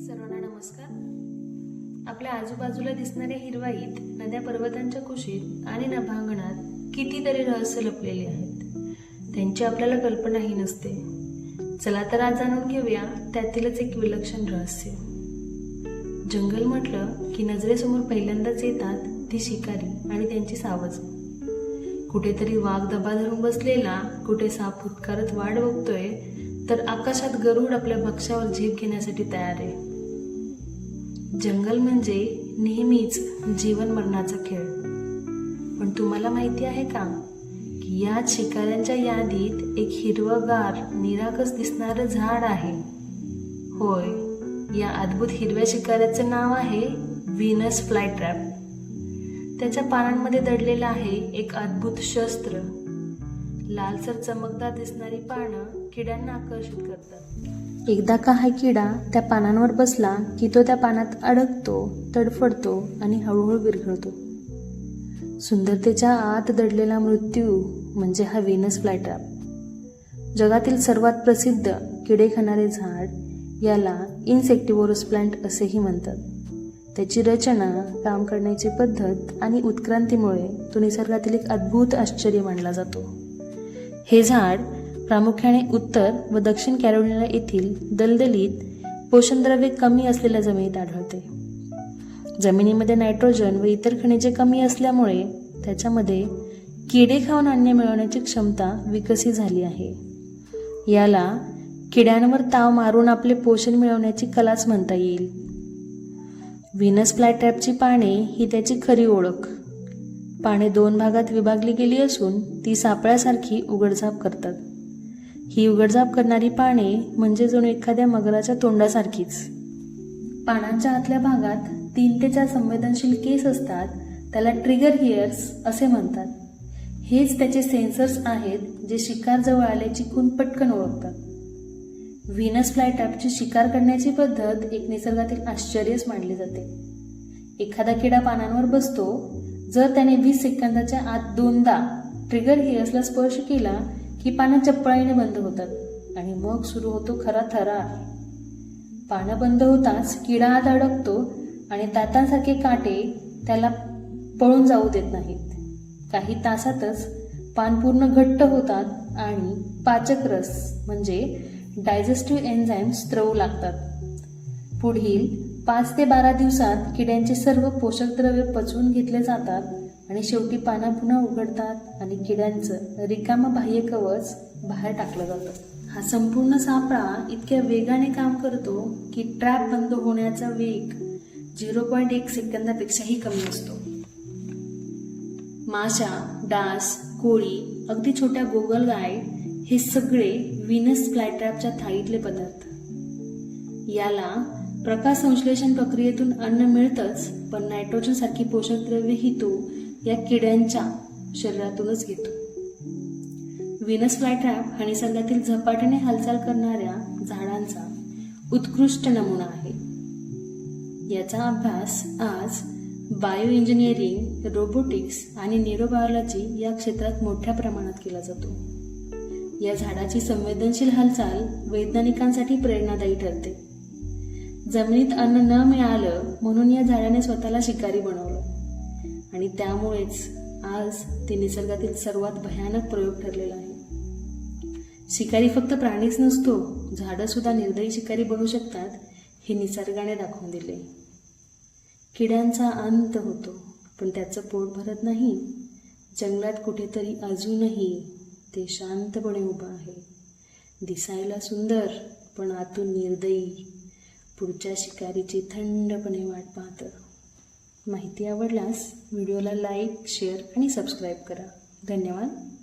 सर्वांना नमस्कार. आपल्या आजूबाजूला दिसणाऱ्या हिरवाईत नद्या पर्वतांच्या कुशीत आणि नभांगणात कितीतरी रहस्य लपलेले आहेत. त्यांची आपल्याला कल्पनाही नसते. चला तर आज जाणून घेऊया त्यातीलच एक विलक्षण रहस्य. जंगल म्हटलं की नजरेसमोर पहिल्यांदाच येतात ती शिकारी आणि त्यांची सावज. कुठेतरी वाघ दबा धरून बसलेला कुठे साप फुटकारत वाट बघतोय तर आकाशात गरुड आपल्या भक्ष्यावर झेप घेण्यासाठी तयार आहे. जंगल म्हणजे नेहमीच जीवन मरणाचा खेळ. पण तुम्हाला माहिती आहे का? की या शिकाऱ्यांच्या यादीत एक हिरवगार निरागस दिसणारं झाड आहे. होय या अद्भुत हिरव्या शिकाऱ्याचं नाव आहे व्हीनस फ्लाय ट्रॅप त्याच्या पानांमध्ये दडलेलं आहे एक अद्भुत शस्त्र. लालसर चमकदार दिसणारी पानं किड्यांना आकर्षित करतात. एकदा का हा किडा त्या पानांवर बसला की तो त्या पानात अडकतो तडफडतो आणि हळूहळू विरघळतो. सुंदरतेच्या आत दडलेला मृत्यू म्हणजे हा व्हीनस फ्लायट्रॅप जगातील सर्वात प्रसिद्ध किडे खाणारे झाड याला इन्सेक्टिव्होरस प्लांट असेही म्हणतात. त्याची रचना काम करण्याची पद्धत आणि उत्क्रांतीमुळे तो निसर्गातील एक अद्भुत आश्चर्य मानला जातो. हे झाड प्रामुख्याने उत्तर व दक्षिण कॅरोलिना येथील दलदलीत पोषणद्रव्ये कमी असलेल्या जमिनीत आढळते. जमिनीमध्ये नायट्रोजन व इतर खनिजे कमी असल्यामुळे त्याच्यामध्ये किडे खाऊन अन्न मिळवण्याची क्षमता विकसित झाली आहे. याला किड्यांवर ताव मारून आपले पोषण मिळवण्याची कलाच म्हणता येईल. व्हिनस फ्लॅटॅपची पाने ही त्याची खरी ओळख. पाने दोन भागात विभागली गेली असून ती सापळ्यासारखी उघडझाप करतात. ही उघडझाप करणारी पाने म्हणजे जणू एखाद्या मगराच्या तोंडासारखीच. पानांच्या आतल्या भागात तीन ते चार संवेदनशील केस असतात त्याला ट्रिगर हिअर्स असे म्हणतात. हेच त्याचे सेन्सर्स आहेत जे शिकार जवळ आले चिकून पटकन ओळखतात. व्हिनस फ्लायटॅपची शिकार करण्याची पद्धत एक निसर्गातील आश्चर्यच मानली जाते. एखादा किडा पानांवर बसतो जर त्याने वीस सेकंदाच्या आत दोनदा ट्रिगर हिअर्सला स्पर्श केला ही पानं चपळाईने बंद होतात आणि मग सुरू होतो खरा थरार पानं बंद होताच किडा आत अडकतो आणि दातांसारखे काटे त्याला पळून जाऊ देत नाहीत. काही तासातच पान पूर्ण घट्ट होतात आणि पाचक रस म्हणजे डायजेस्टिव्ह एन्झाईम स्त्रवू लागतात. पुढील पाच ते बारा दिवसात किड्यांचे सर्व पोषकद्रव्ये पचवून घेतले जातात आणि शेवटी पानं पुन्हा उघडतात आणि किड्यांचं रिकामं बाह्य कवच बाहेर टाकलं जातं. हा संपूर्ण सापळा इतक्या वेगाने काम करतो की ट्रॅप बंद होण्याचा वेग झिरो पॉईंट एक सेकंदापेक्षाही कमी असतो. माशा डास कोळी अगदी छोट्या गोगलगाय हे सगळे विनस फ्लायट्रॅपच्या थाळीतले पदार्थ. याला प्रकाश संश्लेषण प्रक्रियेतून अन्न मिळतंच पण नायट्रोजन सारखी पोषक द्रव्येही तो या किड्यांच्या शरीरातूनच घेतो. विनस फ्लायट्रॅप हा निसर्गातील झपाट्याने हालचाल करणाऱ्या झाडांचा उत्कृष्ट नमुना आहे. याचा अभ्यास आज बायो इंजिनिअरिंग रोबोटिक्स आणि न्यूरोबायोलॉजी या क्षेत्रात मोठ्या प्रमाणात केला जातो. या झाडाची संवेदनशील हालचाल वैज्ञानिकांसाठी प्रेरणादायी ठरते. जमिनीत अन्न न मिळालं म्हणून या झाडाने स्वतःला शिकारी बनवलं. आणि त्यामुळेच आज ते निसर्गातील सर्वात भयानक प्रयोग ठरलेला आहे. शिकारी फक्त प्राणीच नसतो झाडंसुद्धा निर्दयी शिकारी बनू शकतात हे निसर्गाने दाखवून दिले. किड्यांचा अंत होतो पण त्याचं पोट भरत नाही. जंगलात कुठेतरी अजूनही ते शांतपणे उभं आहे. दिसायला सुंदर पण आतून निर्दयी पुढच्या शिकारीची थंडपणे वाट पाहतं. माहिती आवडल्यास व्हिडिओला लाईक शेअर आणि सबस्क्राईब करा. धन्यवाद.